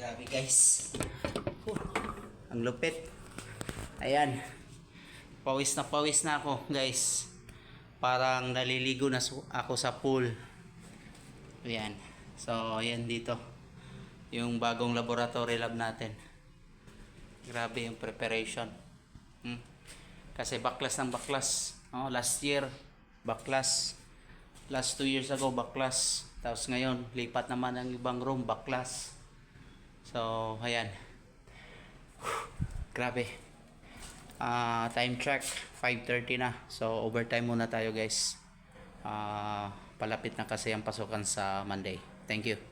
Grabe guys. Huh, ang lupit. Ayan. Pawis na pawis na ako guys. Parang naliligo na ako sa pool. Ayan. So, ayan dito. Yung bagong laboratory lab natin. Grabe yung preparation. Hmm. Kasi baklas ng baklas. Oh, last year, baklas. Last two years ago, baklas. Tapos ngayon, lipat naman ang ibang room, baklas. So, ayan. Grabe. Ah, time check, 5.30 na. So, overtime muna tayo guys. Ah, palapit na kasi ang pasukan sa Monday. Thank you.